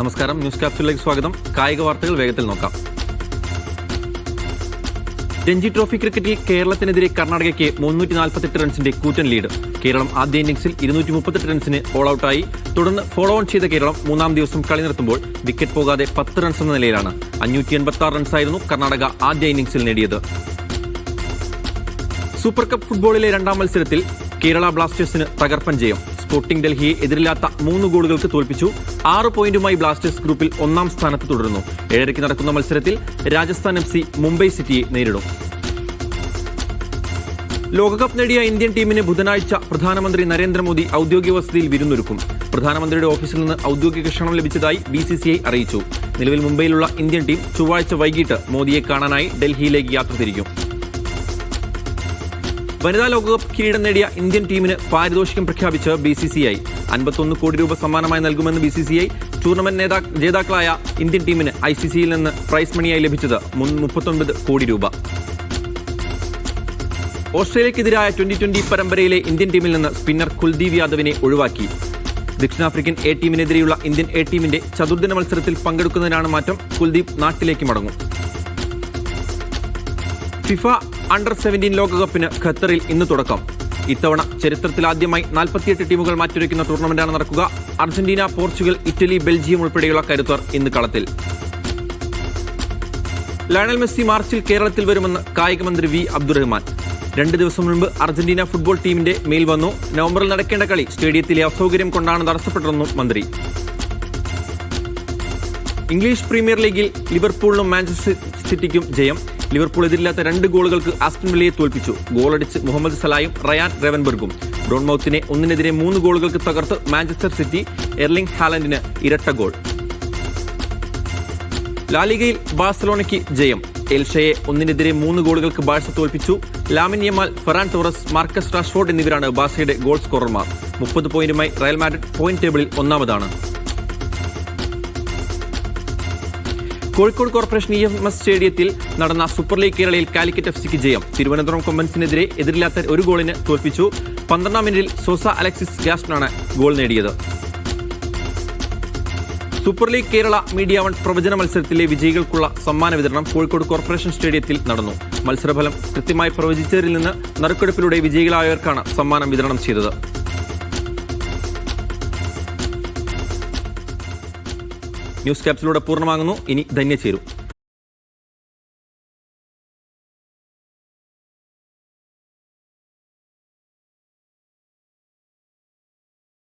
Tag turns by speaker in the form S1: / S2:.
S1: നമസ്കാരം. ന്യൂസ് ക്യാപ്സിലേക്ക് സ്വാഗതം. കായിക വാർത്തകൾ വേഗത്തിൽ നോക്കാം. രഞ്ജി ട്രോഫി ക്രിക്കറ്റിൽ കേരളത്തിനെതിരെ കർണാടകയ്ക്ക് മുന്നൂറ്റി നാൽപ്പത്തെട്ട് റൺസിന്റെ കൂറ്റൻ ലീഡ്. കേരളം ആദ്യ ഇന്നിംഗ്സിൽ ഇരുന്നൂറ്റി മുപ്പത്തെട്ട് റൺസിന് ഓൾ ഔട്ടായി തുടർന്ന് ഫോളോ ഓൺ ചെയ്ത കേരളം മൂന്നാം ദിവസം കളി നിർത്തുമ്പോൾ വിക്കറ്റ് പോകാതെ പത്ത് റൺസ് എന്ന നിലയിലാണ്. അഞ്ഞൂറ്റി എൺപത്തി ആറ് റൺസായിരുന്നു കർണാടക ആദ്യ ഇന്നിംഗ്സിൽ നേടിയത്. സൂപ്പർ കപ്പ് ഫുട്ബോളിലെ രണ്ടാം മത്സരത്തിൽ കേരള ബ്ലാസ്റ്റേഴ്സിന് തകർപ്പൻ ജയം. സ്പോർട്ടിംഗ് ഡൽഹിയെ എതിരില്ലാത്ത മൂന്ന് ഗോളുകൾക്ക് തോൽപ്പിച്ചു. ആറ് പോയിന്റുമായി ബ്ലാസ്റ്റേഴ്സ് ഗ്രൂപ്പിൽ ഒന്നാം സ്ഥാനത്ത് തുടരുന്നു. ഏഴരയ്ക്ക് നടക്കുന്ന മത്സരത്തിൽ രാജസ്ഥാൻ എഫ് സി മുംബൈ സിറ്റിയെ നേരിടും. ലോകകപ്പ് നേടിയ ഇന്ത്യൻ ടീമിന് ബുധനാഴ്ച പ്രധാനമന്ത്രി നരേന്ദ്രമോദി ഔദ്യോഗിക വസതിയിൽ വിരുന്നൊരുക്കും. പ്രധാനമന്ത്രിയുടെ ഓഫീസിൽ നിന്ന് ഔദ്യോഗിക ക്ഷണം ലഭിച്ചതായി ബി സി സി ഐ അറിയിച്ചു. നിലവിൽ മുംബൈയിലുള്ള ഇന്ത്യൻ ടീം ചൊവ്വാഴ്ച വൈകിട്ട് മോദിയെ കാണാനായി ഡൽഹിയിലേക്ക് യാത്ര തിരിക്കും. വനിതാ ലോകകപ്പ് കിരീടം നേടിയ ഇന്ത്യൻ ടീമിന് പാരിതോഷികം പ്രഖ്യാപിച്ച് ബി സി സി ഐ. അൻപത്തൊന്ന് കോടി രൂപ സമ്മാനമായി നൽകുമെന്ന് B C C I tournament നേതാ ജേതാക്കളായ ഇന്ത്യൻ ടീമിന് ഐ സി സിയിൽ നിന്ന് പ്രൈസ് മണിയായി ലഭിച്ചത് മുപ്പത്തൊൻപത് കോടി രൂപ. ഓസ്ട്രേലിയക്കെതിരായ ട്വന്റി ട്വന്റി പരമ്പരയിലെ ഇന്ത്യൻ ടീമിൽ നിന്ന് സ്പിന്നർ കുൽദീപ് യാദവിനെ ഒഴിവാക്കി. ദക്ഷിണാഫ്രിക്കൻ എ ടീമിനെതിരെയുള്ള ഇന്ത്യൻ എ ടീമിന്റെ ചതുർദിന മത്സരത്തിൽ പങ്കെടുക്കുന്നതിനാണ് മാറ്റം കുൽദീപ് നാട്ടിലേക്ക് മടങ്ങും. ഫിഫ അണ്ടർ സെവന്റീൻ ലോകകപ്പിന് ഖത്തറിൽ ഇന്ന് തുടക്കം. ഇത്തവണ ചരിത്രത്തിലാദ്യമായി നാൽപ്പത്തിയെട്ട് ടീമുകൾ മാറ്റുരയ്ക്കുന്ന ടൂർണമെന്റാണ് നടക്കുക. അർജന്റീന പോർച്ചുഗൽ ഇറ്റലി ബെൽജിയം ഉൾപ്പെടെയുള്ള കരുത്തർ ഇന്ന് കളത്തിൽ. ലയണൽ മെസ്സി മാർച്ചിൽ കേരളത്തിൽ വരുമെന്ന് കായികമന്ത്രി വി. അബ്ദുറഹ്മാൻ. രണ്ട് ദിവസം മുൻപ് അർജന്റീന ഫുട്ബോൾ ടീമിന്റെ മേൽ വന്നു. നവംബറിൽ നടക്കേണ്ട കളി സ്റ്റേഡിയത്തിലെ അസൗകര്യം കൊണ്ടാണ് തടസ്സപ്പെട്ടതെന്നും മന്ത്രി. ഇംഗ്ലീഷ് പ്രീമിയർ ലീഗിൽ ലിവർപൂളിനും മാഞ്ചസ്റ്റർ സിറ്റിക്കും ജയം. ലിവർപൂൾ എതിരില്ലാത്ത രണ്ട് ഗോളുകൾക്ക് ആസ്റ്റൻ വില്ലയെ തോൽപ്പിച്ചു. ഗോളടിച്ച് മുഹമ്മദ് സലായും റയാൻ റെവൻബർഗും. ബ്രോൺമൌത്തിനെ ഒന്നിനെതിരെ മൂന്ന് ഗോളുകൾക്ക് തകർത്ത് മാഞ്ചസ്റ്റർ സിറ്റി എർലിംഗ് ഹാലൻഡിന് ഇരട്ട ഗോൾ. ലാലിഗയിൽ ബാഴ്സലോണയ്ക്ക് ജയം. എൽഷയെ ഒന്നിനെതിരെ മൂന്ന് ഗോളുകൾക്ക് ബാഴ്സ തോൽപ്പിച്ചു. Lamine Yamal Ferran Torres Marcus Rashford എന്നിവരാണ് ബാഴ്സയുടെ ഗോൾ സ്കോറർമാർ. മുപ്പത് പോയിന്റുമായി റയൽ മാഡ്രിഡ് പോയിന്റ് ടേബിളിൽ ഒന്നാമതാണ്. Kozhikode corporation E M S സ്റ്റേഡിയത്തിൽ നടന്ന സൂപ്പർ ലീഗ് കേരളയിൽ കാലിക്കറ്റ് എഫ് സിക്ക് ജയം. തിരുവനന്തപുരം കൊമ്പൻസിനെതിരെ എതിരില്ലാത്ത ഒരു ഗോളിന് തോൽപ്പിച്ചു. പന്ത്രണ്ടാം മിനിറ്റിൽ സോസ അലക്സിസ് ഗാസ്റ്റനാണ് ഗോൾ നേടിയത്. Super league Kerala media one പ്രവചന മത്സരത്തിലെ വിജയികൾക്കുള്ള സമ്മാന വിതരണം കോഴിക്കോട് കോർപ്പറേഷൻ സ്റ്റേഡിയത്തിൽ നടന്നു. മത്സരഫലം കൃത്യമായി പ്രവചിച്ചതിൽ നിന്ന് നറുക്കെടുപ്പിലൂടെ വിജയികളായവർക്കാണ് സമ്മാനം വിതരണം ചെയ്തത്. ന്യൂസ് ക്യാപ്സിലൂടെ പൂർണമാകുന്നു. ഇനി ധന്യ ചേരും